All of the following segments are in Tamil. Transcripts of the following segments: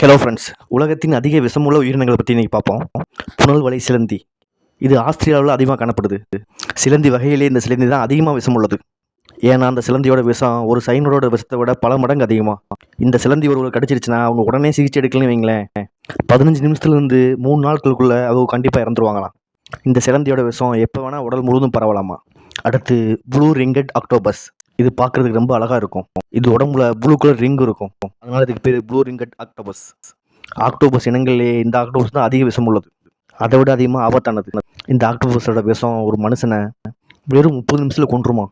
ஹலோ ஃப்ரெண்ட்ஸ் உலகத்தின் அதிக விஷமுள்ள உயிரினங்களை பற்றி இன்றைக்கி பார்ப்போம். புனல் வலை சிலந்தி. இது ஆஸ்திரேலியாவில் அதிகமாக காணப்படுது. சிலந்தி வகையிலே இந்த சிலந்தி தான் அதிகமாக விஷம் உள்ளது ஏன்னா அந்த சிலந்தியோட விஷம் ஒரு சைனரோட விஷத்தை விட பல மடங்கு அதிகமாக இந்த சிலந்தி ஒருவர் கடிச்சிருச்சுன்னா அவங்க உடனே சிகிச்சை எடுக்கலன்னு வைங்களேன் பதினஞ்சு நிமிஷத்துலேருந்து மூணு நாட்களுக்குள்ளே அவங்க கண்டிப்பாக இறந்துருவாங்களாம். இந்த சிலந்தியோட விஷம் எப்போ வேணால் உடல் முழுவதும் பரவலாமா? அடுத்து ப்ளூ ரிங்கட் அக்டோபஸ் இது பார்க்குறதுக்கு ரொம்ப அழகாக இருக்கும். இது உடம்புல ப்ளூ கலர் ரிங் இருக்கும். அதனால இதுக்கு பேர் ப்ளூ ரிங்கட் ஆக்டோபஸ் ஆக்டோபஸ் இனங்களிலே இந்த ஆக்டோபஸ் தான் அதிக விஷம் உள்ளது. அதை விட அதிகமாக ஆபத்தானது. இந்த ஆக்டோபஸோட விஷம் ஒரு மனுஷனை வெறும் முப்பது நிமிஷத்தில் கொன்றுமா?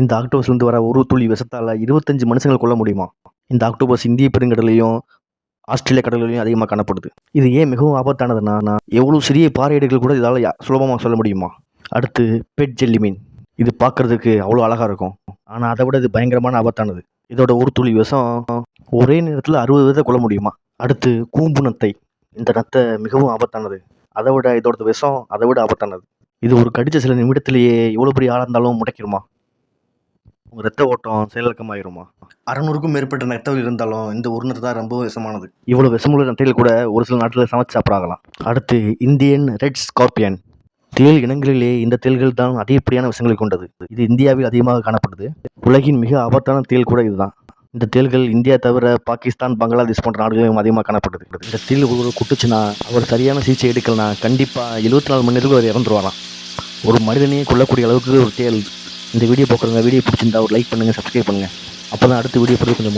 இந்த ஆக்டோபஸ்லேருந்து வர ஒரு துளி விஷத்தால் இருபத்தஞ்சு மனுஷங்களை கொல்ல முடியுமா? இந்த ஆக்டோபஸ் இந்திய பெருங்கடலையும் ஆஸ்திரேலிய கடல்களையும் அதிகமாக காணப்படுது. இது ஏன் மிகவும் ஆபத்தானதுன்னா நான் எவ்வளோ சிறிய பாறையீடுகள் கூட இதால் சுலபமாக சொல்ல முடியுமா? அடுத்து பெட் ஜெல்லி மீன். இது பார்க்கறதுக்கு அவ்வளோ அழகாக இருக்கும். ஆனால் அதை விட இது பயங்கரமான ஆபத்தானது. இதோட ஒரு துளி விஷம் ஒரே நேரத்தில் அறுபது விதத்தை கொள்ள முடியுமா? அடுத்து கூம்பு நத்தை. இந்த நத்தை மிகவும் ஆபத்தானது. அதை விட இதோட விஷம் அதை விட ஆபத்தானது. இது ஒரு கடித்த சில நிமிடத்திலேயே எவ்வளோ பெரிய ஆளாக இருந்தாலும் முடைக்கிருமா உங்கள் ரத்த ஓட்டம் செயலக்கமாயிருமா அறநூறுக்கும் மேற்பட்ட நத்தைகள் இருந்தாலும் இந்த ஒரு நத்தை தான் ரொம்ப விஷமானது. இவ்வளோ விஷமுள்ள நத்தைகள் கூட ஒரு சில நாட்டில் சமைச்சு சாப்பிடாங்களாம் அடுத்து இந்தியன் ரெட் ஸ்கார்பியன். தேள் இனங்களிலே இந்த தேள்கள் தான் அதிகப்படியான விஷயங்களை கொண்டது. இது இந்தியாவில் அதிகமாக காணப்படுது. உலகின் மிக ஆபத்தான தேள் கூட இதுதான். இந்த தேள்கள் இந்தியா தவிர பாகிஸ்தான் பங்களாதேஷ் போன்ற நாடுகளிலும் அதிகமாக காணப்படுது. இந்த தேள் ஒரு குட்டுச்சுன்னா அவர் சரியான சிகிச்சை எடுக்கலனா கண்டிப்பாக எழுபத்தி நாலு மணி நேரத்துக்கு அவர் இறந்துருவாராம். ஒரு மனிதனையே கொல்லக்கூடிய அளவுக்கு ஒரு தேள். இந்த வீடியோ பார்க்குறவங்க வீடியோ பிடிச்சிருந்தா ஒரு லைக் பண்ணுங்கள் சப்ஸ்கிரைப் பண்ணுங்கள் அப்போ தான் அடுத்த வீடியோ போகிறது கொஞ்சம்